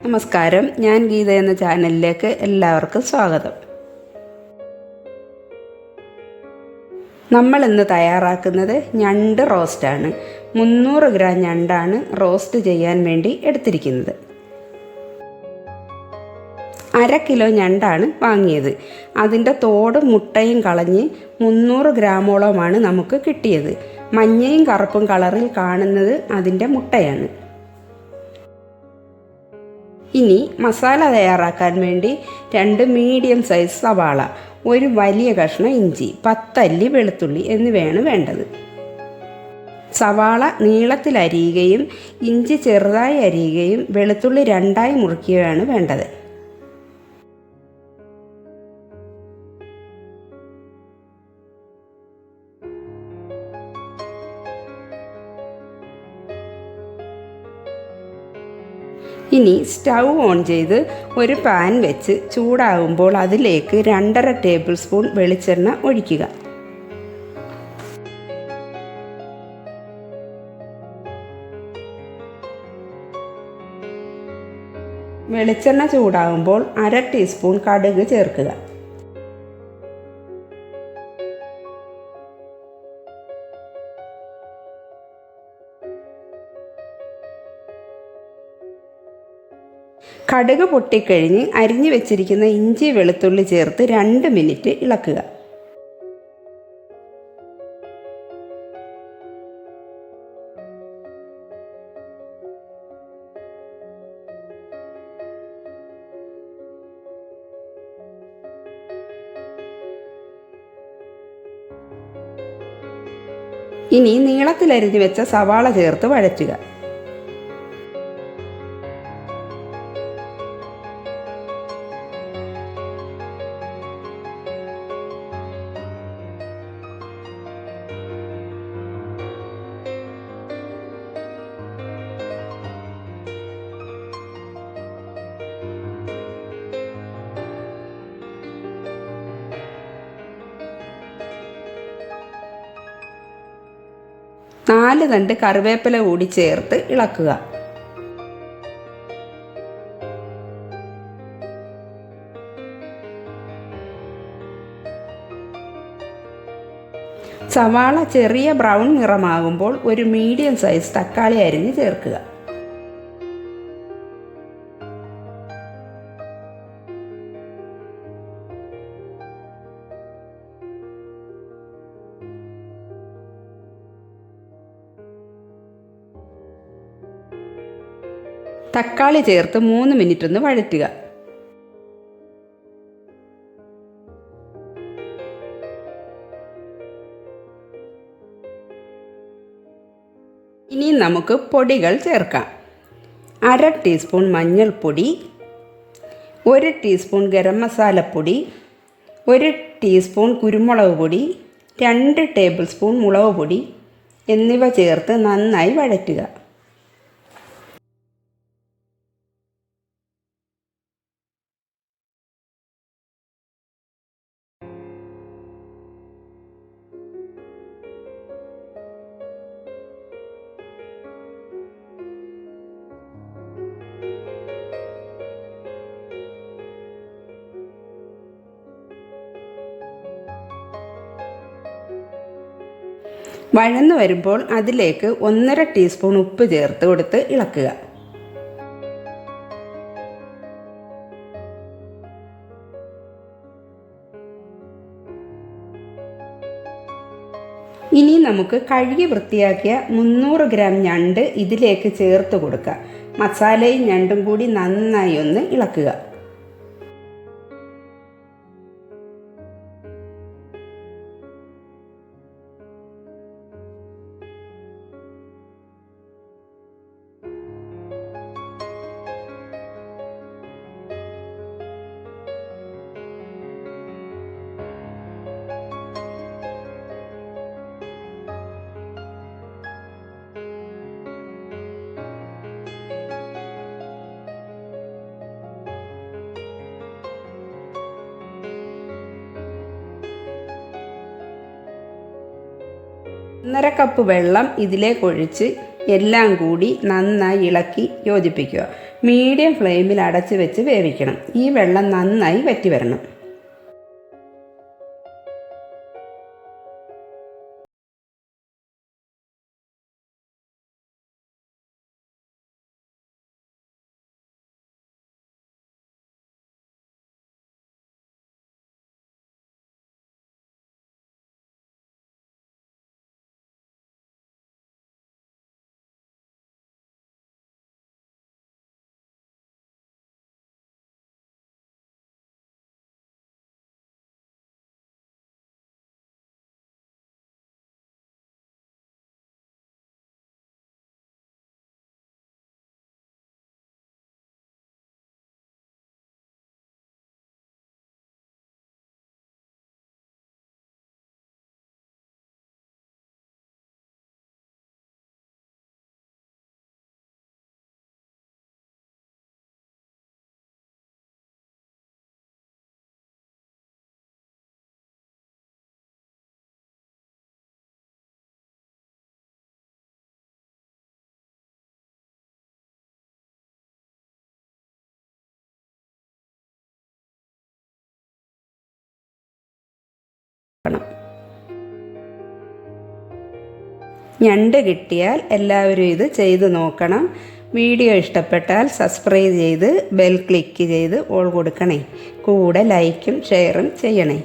നമസ്കാരം. ഞാൻ ഗീത എന്ന ചാനലിലേക്ക് എല്ലാവർക്കും സ്വാഗതം. നമ്മൾ ഇന്ന് തയ്യാറാക്കുന്നത് ഞണ്ട് റോസ്റ്റാണ്. മുന്നൂറ് ഗ്രാം ഞണ്ടാണ് റോസ്റ്റ് ചെയ്യാൻ വേണ്ടി എടുത്തിരിക്കുന്നത്. അര കിലോ ഞണ്ടാണ് വാങ്ങിയത്. അതിന്റെ തോടും മുട്ടയും കളഞ്ഞ് മുന്നൂറ് ഗ്രാമോളമാണ് നമുക്ക് കിട്ടിയത്. മഞ്ഞയും കറുപ്പും കളറിൽ കാണുന്നത് അതിന്റെ മുട്ടയാണ്. ഇനി മസാല തയ്യാറാക്കാൻ വേണ്ടി രണ്ട് മീഡിയം സൈസ് സവാള ഒരു വലിയ കഷ്ണം ഇഞ്ചി പത്തല്ലി വെളുത്തുള്ളി എന്നിവയാണ് വേണ്ടത്. സവാള നീളത്തിൽ അരിയുകയും ഇഞ്ചി ചെറുതായി അരിയുകയും വെളുത്തുള്ളി രണ്ടായി മുറിക്കുകയാണ് വേണ്ടത്. ഇനി സ്റ്റൗ ഓൺ ചെയ്ത് ഒരു പാൻ വെച്ച് ചൂടാകുമ്പോൾ അതിലേക്ക് രണ്ടര ടേബിൾ സ്പൂൺ വെളിച്ചെണ്ണ ഒഴിക്കുക. വെളിച്ചെണ്ണ ചൂടാകുമ്പോൾ അര ടീസ്പൂൺ കടുക് ചേർക്കുക. കടുക് പൊട്ടിക്കഴിഞ്ഞ് അരിഞ്ഞു വെച്ചിരിക്കുന്ന ഇഞ്ചി വെളുത്തുള്ളി ചേർത്ത് രണ്ട് മിനിറ്റ് ഇളക്കുക. ഇനി നീളത്തിലരിഞ്ഞു വെച്ച സവാള ചേർത്ത് വഴറ്റുക. നാല് തണ്ട് കറിവേപ്പില കൂടി ചേർത്ത് ഇളക്കുക. സവാള ചെറിയ ബ്രൗൺ നിറമാകുമ്പോൾ ഒരു മീഡിയം സൈസ് തക്കാളി അരിഞ്ഞ് ചേർക്കുക. തക്കാളി ചേർത്ത് മൂന്ന് മിനിറ്റ് ഒന്ന് വഴറ്റുക. ഇനി നമുക്ക് പൊടികൾ ചേർക്കാം. അര ടീസ്പൂൺ മഞ്ഞൾപ്പൊടി ഒരു ടീസ്പൂൺ ഗരം മസാലപ്പൊടി ഒരു ടീസ്പൂൺ കുരുമുളക് പൊടി രണ്ട് ടേബിൾ സ്പൂൺ മുളക് പൊടി എന്നിവ ചേർത്ത് നന്നായി വഴറ്റുക. വഴന്നു വരുമ്പോൾ അതിലേക്ക് ഒന്നര ടീസ്പൂൺ ഉപ്പ് ചേർത്ത് കൊടുത്ത് ഇളക്കുക. ഇനി നമുക്ക് കഴുകി വൃത്തിയാക്കിയ മുന്നൂറ് ഗ്രാം ഞണ്ട് ഇതിലേക്ക് ചേർത്ത് കൊടുക്കുക. മസാലയും ഞണ്ടും കൂടി നന്നായി ഒന്ന് ഇളക്കുക. ഒന്നര കപ്പ് വെള്ളം ഇതിലേക്ക് ഒഴിച്ച് എല്ലാം കൂടി നന്നായി ഇളക്കി യോജിപ്പിക്കുക. മീഡിയം ഫ്ലെയിമിൽ അടച്ച് വെച്ച് വേവിക്കണം. ഈ വെള്ളം നന്നായി വറ്റി വരണം ഞണ്ട് കിട്ടിയാൽ എല്ലാവരും ഇത് ചെയ്ത് നോക്കണം. വീഡിയോ ഇഷ്ടപ്പെട്ടാൽ സബ്സ്ക്രൈബ് ചെയ്ത് ബെൽ ക്ലിക്ക് ചെയ്ത് ഓൾ കൊടുക്കണേ. കൂടെ ലൈക്കും ഷെയറും ചെയ്യണേ.